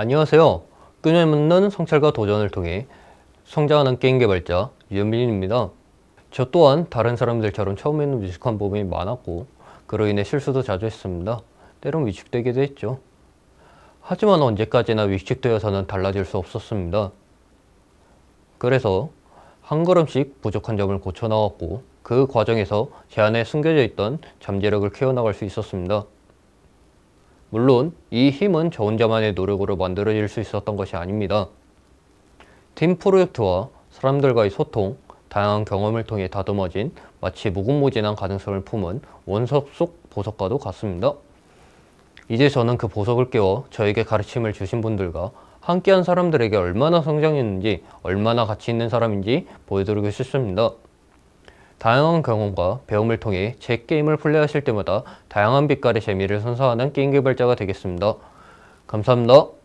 안녕하세요. 끊임없는 성찰과 도전을 통해 성장하는 게임 개발자 유현민입니다. 저 또한 다른 사람들처럼 처음에는 미숙한 부분이 많았고 그로 인해 실수도 자주 했습니다. 때론 위축되기도 했죠. 하지만 언제까지나 위축되어서는 달라질 수 없었습니다. 그래서 한 걸음씩 부족한 점을 고쳐나갔고 그 과정에서 제 안에 숨겨져 있던 잠재력을 키워나갈 수 있었습니다. 물론 이 힘은 저 혼자만의 노력으로 만들어질 수 있었던 것이 아닙니다. 팀 프로젝트와 사람들과의 소통, 다양한 경험을 통해 다듬어진 마치 무궁무진한 가능성을 품은 원석 속 보석과도 같습니다. 이제 저는 그 보석을 깨워 저에게 가르침을 주신 분들과 함께한 사람들에게 얼마나 성장했는지, 얼마나 가치 있는 사람인지 보여드리고 싶습니다. 다양한 경험과 배움을 통해 제 게임을 플레이하실 때마다 다양한 빛깔의 재미를 선사하는 게임 개발자가 되겠습니다. 감사합니다.